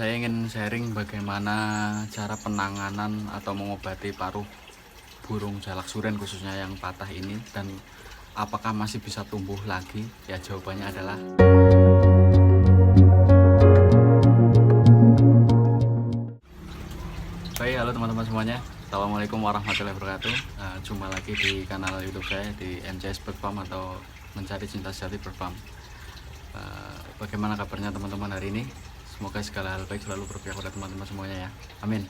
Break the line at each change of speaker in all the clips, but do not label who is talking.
saya ingin sharing bagaimana cara penanganan atau mengobati paruh burung jalak suren khususnya yang patah ini dan apakah masih bisa tumbuh lagi? Ya jawabannya adalah Baik, halo teman-teman semuanya. Assalamualaikum warahmatullahi wabarakatuh. Eh, jumpa lagi di kanal YouTube saya di MCS Bird Farm atau Mencari Cinta Sejati Bird Farm. Eh, bagaimana kabarnya teman-teman hari ini? Semoga segala hal baik selalu berpihak pada teman-teman semuanya ya. Amin.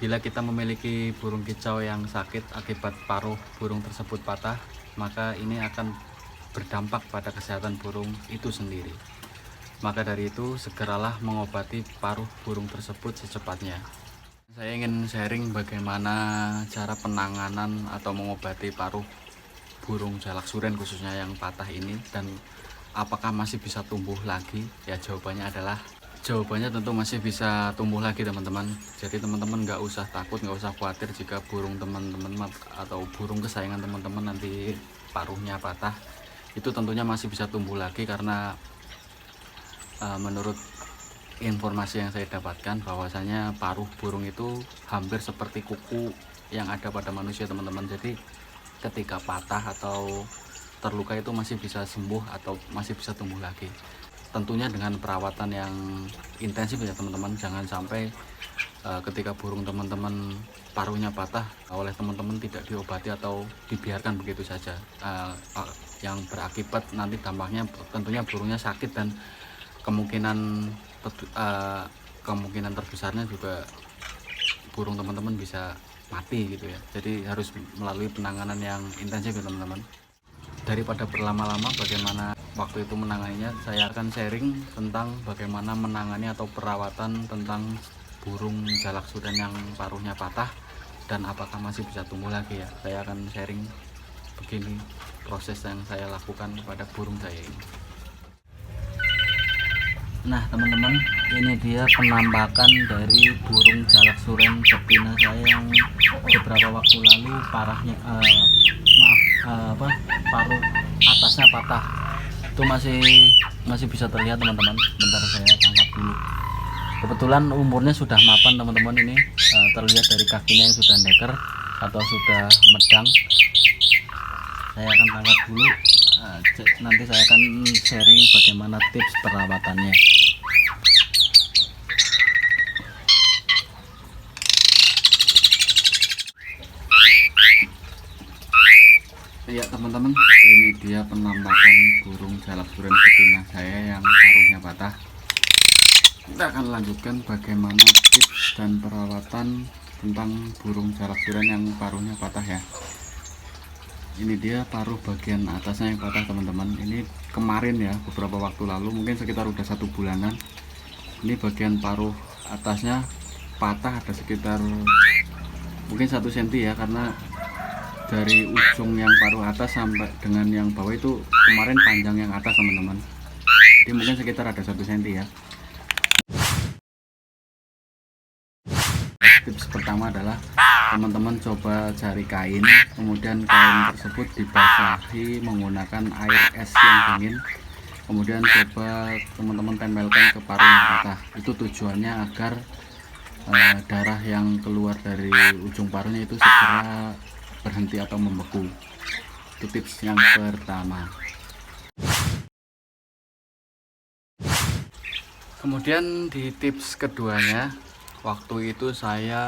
Bila kita memiliki burung kicau yang sakit akibat paruh burung tersebut patah, maka ini akan berdampak pada kesehatan burung itu sendiri. Maka dari itu, segeralah mengobati paruh burung tersebut secepatnya. Saya ingin sharing bagaimana cara penanganan atau mengobati paruh burung jalak suren khususnya yang patah ini dan apakah masih bisa tumbuh lagi? Ya jawabannya adalah jawabannya tentu masih bisa tumbuh lagi teman-teman. Jadi teman-teman nggak usah takut, nggak usah khawatir jika burung teman-teman atau burung kesayangan teman-teman nanti paruhnya patah. Itu tentunya masih bisa tumbuh lagi karena uh, menurut informasi yang saya dapatkan bahwasanya paruh burung itu hampir seperti kuku yang ada pada manusia teman-teman. Jadi ketika patah atau terluka itu masih bisa sembuh atau masih bisa tumbuh lagi. Tentunya dengan perawatan yang intensif ya teman-teman. Jangan sampai uh, ketika burung teman-teman paruhnya patah oleh teman-teman tidak diobati atau dibiarkan begitu saja. Uh, uh, yang berakibat nanti dampaknya tentunya burungnya sakit dan kemungkinan uh, kemungkinan terbesarnya juga burung teman-teman bisa mati gitu ya. Jadi harus melalui penanganan yang intensif ya teman-teman daripada berlama-lama bagaimana waktu itu menanganinya saya akan sharing tentang bagaimana menangani atau perawatan tentang burung jalak sudan yang paruhnya patah dan apakah masih bisa tumbuh lagi ya. Saya akan sharing begini proses yang saya lakukan pada burung saya ini. Nah teman-teman ini dia penampakan dari burung jalak suren betina saya yang beberapa waktu lalu parahnya maaf uh, apa paruh atasnya patah. Itu masih masih bisa terlihat teman-teman. Bentar saya tangkap dulu. Kebetulan umurnya sudah mapan teman-teman. Ini uh, terlihat dari kakinya yang sudah neker atau sudah medang. Saya akan tangkap dulu. Uh, nanti saya akan sharing bagaimana tips perawatannya ya teman-teman ini dia penampakan burung jalak suren betina saya yang paruhnya patah. Kita akan lanjutkan bagaimana tips dan perawatan tentang burung jalak suren yang paruhnya patah ya. Ini dia paruh bagian atasnya yang patah teman-teman. Ini kemarin ya beberapa waktu lalu mungkin sekitar udah satu bulanan. Ini bagian paruh atasnya patah ada sekitar mungkin satu senti ya karena dari ujung yang paruh atas sampai dengan yang bawah itu kemarin panjang yang atas teman-teman. Jadi mungkin sekitar ada satu senti ya. Tips pertama adalah teman-teman coba cari kain kemudian kain tersebut dibasahi menggunakan air es yang dingin. Kemudian coba teman-teman tempelkan ke paruh yang patah itu tujuannya agar uh, darah yang keluar dari ujung paruhnya itu segera berhenti atau membeku. Itu tips yang pertama. Kemudian di tips keduanya waktu itu saya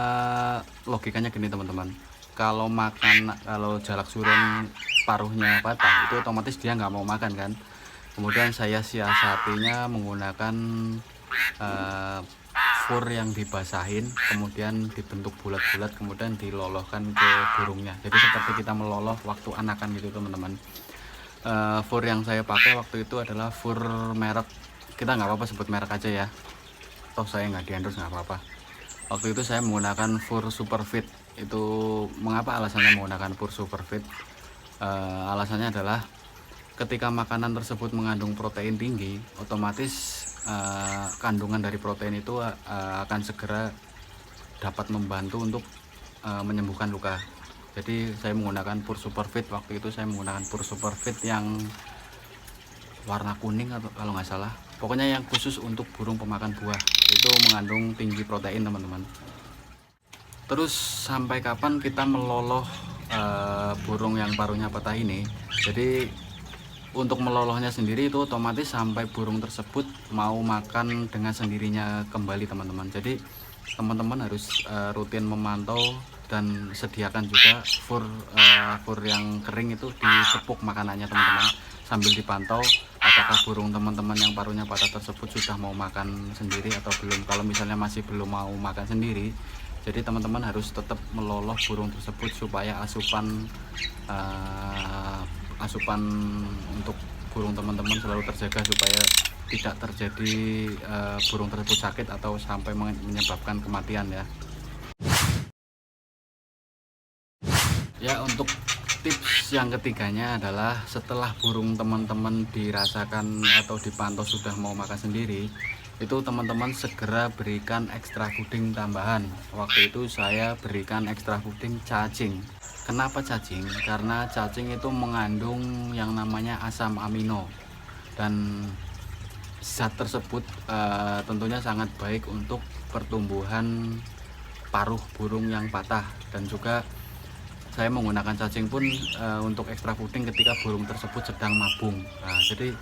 logikanya gini teman-teman. Kalau makan kalau jalak suren paruhnya patah itu otomatis dia nggak mau makan kan? Kemudian saya siasatinya menggunakan uh, fur yang dibasahin kemudian dibentuk bulat-bulat kemudian dilolohkan ke burungnya. Jadi seperti kita meloloh waktu anakan gitu teman-teman. Uh, fur yang saya pakai waktu itu adalah fur merek. Kita nggak apa-apa sebut merek aja ya. Toh saya nggak diendorse nggak apa-apa. Waktu itu saya menggunakan fur superfit. Itu mengapa alasannya menggunakan fur superfit? Uh, alasannya adalah ketika makanan tersebut mengandung protein tinggi otomatis uh, kandungan dari protein itu uh, akan segera dapat membantu untuk uh, menyembuhkan luka. Jadi saya menggunakan pur superfit. Waktu itu saya menggunakan pur superfit yang warna kuning atau kalau nggak salah. Pokoknya yang khusus untuk burung pemakan buah. Itu mengandung tinggi protein teman-teman. Terus sampai kapan kita meloloh uh, burung yang paruhnya patah ini? Jadi untuk melolohnya sendiri itu otomatis sampai burung tersebut mau makan dengan sendirinya kembali teman-teman. Jadi teman-teman harus uh, rutin memantau dan sediakan juga fur uh, fur yang kering itu di sepuk makanannya teman-teman sambil dipantau apakah burung teman-teman yang paruhnya patah tersebut sudah mau makan sendiri atau belum. Kalau misalnya masih belum mau makan sendiri jadi teman-teman harus tetap meloloh burung tersebut supaya asupan uh, asupan untuk burung teman-teman selalu terjaga supaya tidak terjadi uh, burung tersebut sakit atau sampai menyebabkan kematian ya. Ya untuk tips yang ketiganya adalah setelah burung teman-teman dirasakan atau dipantau sudah mau makan sendiri itu teman-teman segera berikan ekstra puding tambahan. Waktu itu saya berikan ekstra puding cacing kenapa cacing? Karena cacing itu mengandung yang namanya asam amino. Dan zat tersebut uh, tentunya sangat baik untuk pertumbuhan paruh burung yang patah. Dan juga saya menggunakan cacing pun uh, untuk ekstra puding ketika burung tersebut sedang mabung. Nah, jadi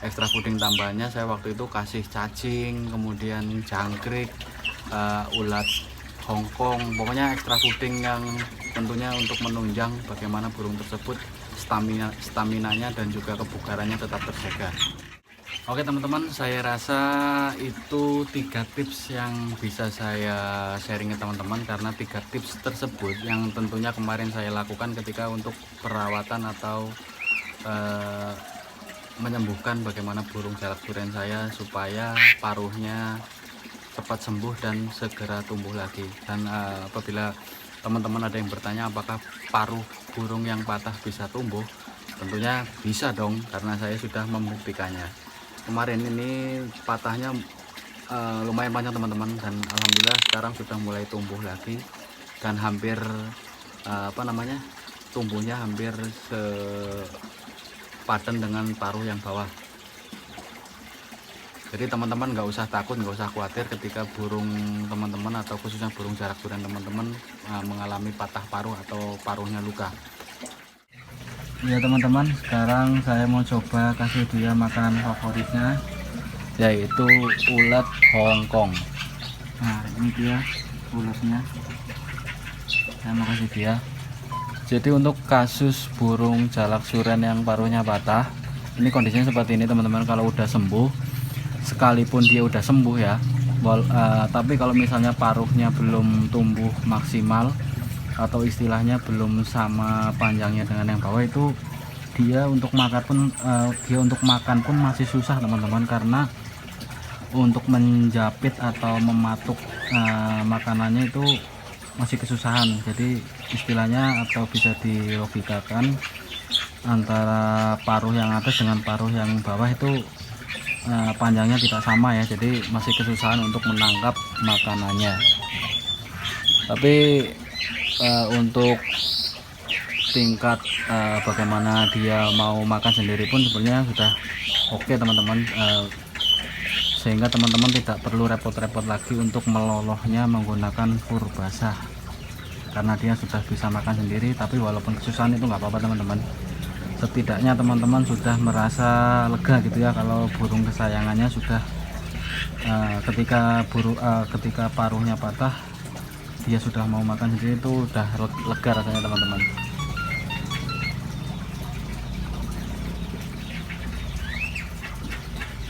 ekstra puding tambahannya saya waktu itu kasih cacing kemudian jangkrik uh, ulat Hongkong pokoknya ekstra puding yang tentunya untuk menunjang bagaimana burung tersebut stamina staminanya dan juga kebugarannya tetap terjaga. Oke teman-teman, saya rasa itu tiga tips yang bisa saya sharing ke teman-teman karena tiga tips tersebut yang tentunya kemarin saya lakukan ketika untuk perawatan atau uh, menyembuhkan bagaimana burung jalak duren saya supaya paruhnya cepat sembuh dan segera tumbuh lagi. Dan uh, apabila teman-teman ada yang bertanya apakah paruh burung yang patah bisa tumbuh, tentunya bisa dong karena saya sudah membuktikannya. Kemarin ini patahnya uh, lumayan panjang teman-teman. Dan alhamdulillah sekarang sudah mulai tumbuh lagi. Dan hampir uh, apa namanya tumbuhnya hampir sepadan dengan paruh yang bawah jadi teman-teman nggak usah takut nggak usah khawatir ketika burung teman-teman atau khususnya burung jarak durian teman-teman uh, mengalami patah paruh atau paruhnya luka. Ya teman-teman sekarang saya mau coba kasih dia makanan favoritnya yaitu ulat Hongkong. Nah ini dia ulatnya. Saya mau kasih dia. Jadi untuk kasus burung jalak suren yang paruhnya patah ini kondisinya seperti ini teman-teman. Kalau udah sembuh sekalipun dia udah sembuh ya. Wal, uh, tapi kalau misalnya paruhnya belum tumbuh maksimal atau istilahnya belum sama panjangnya dengan yang bawah itu dia untuk makan pun uh, dia untuk makan pun masih susah teman-teman. Karena untuk menjapit atau mematuk uh, makanannya itu masih kesusahan. Jadi istilahnya atau bisa dilogikakan antara paruh yang atas dengan paruh yang bawah itu uh, panjangnya tidak sama ya jadi masih kesusahan untuk menangkap makanannya. Tapi uh, untuk tingkat uh, bagaimana dia mau makan sendiri pun sebenarnya sudah oke okay, teman-teman. Uh, sehingga teman-teman tidak perlu repot-repot lagi untuk melolohnya menggunakan fur basah karena dia sudah bisa makan sendiri tapi walaupun kesusahan itu nggak apa-apa teman-teman setidaknya teman-teman sudah merasa lega gitu ya kalau burung kesayangannya sudah uh, ketika buru uh, ketika paruhnya patah dia sudah mau makan sendiri itu udah lega rasanya teman-teman.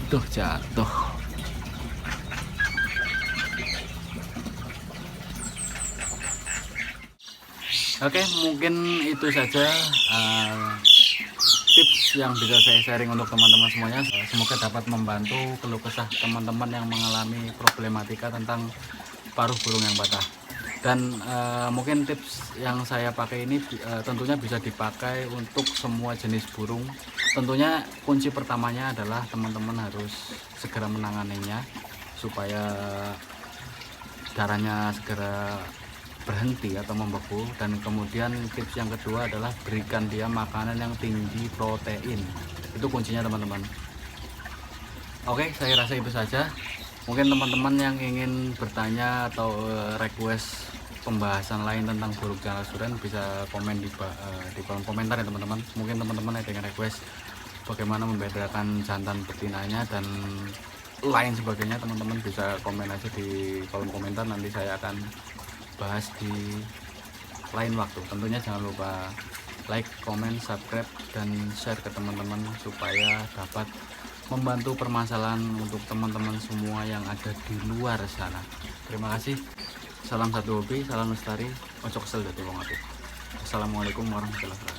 Tuh jatuh. Oke mungkin itu saja uh, tips yang bisa saya sharing untuk teman-teman semuanya. Semoga dapat membantu keluh kesah teman-teman yang mengalami problematika tentang paruh burung yang patah. Dan uh, mungkin tips yang saya pakai ini uh, tentunya bisa dipakai untuk semua jenis burung. Tentunya kunci pertamanya adalah teman-teman harus segera menanganinya supaya darahnya segera berhenti atau membeku. Dan kemudian tips yang kedua adalah berikan dia makanan yang tinggi protein. Itu kuncinya teman-teman. Oke saya rasa itu saja. Mungkin teman-teman yang ingin bertanya atau eh, request pembahasan lain tentang buruk jangan suren bisa komen di eh, di kolom komentar ya teman-teman. Mungkin teman-teman ada yang request bagaimana membedakan jantan betinanya dan lain sebagainya teman-teman bisa komen aja di kolom komentar. Nanti saya akan bahas di lain waktu. Tentunya jangan lupa like, comment, subscribe dan share ke teman-teman supaya dapat membantu permasalahan untuk teman-teman semua yang ada di luar sana. Terima kasih. Salam satu hobi salam lestari. Ojo kesel dari wong assalamualaikum warahmatullahi wabarakatuh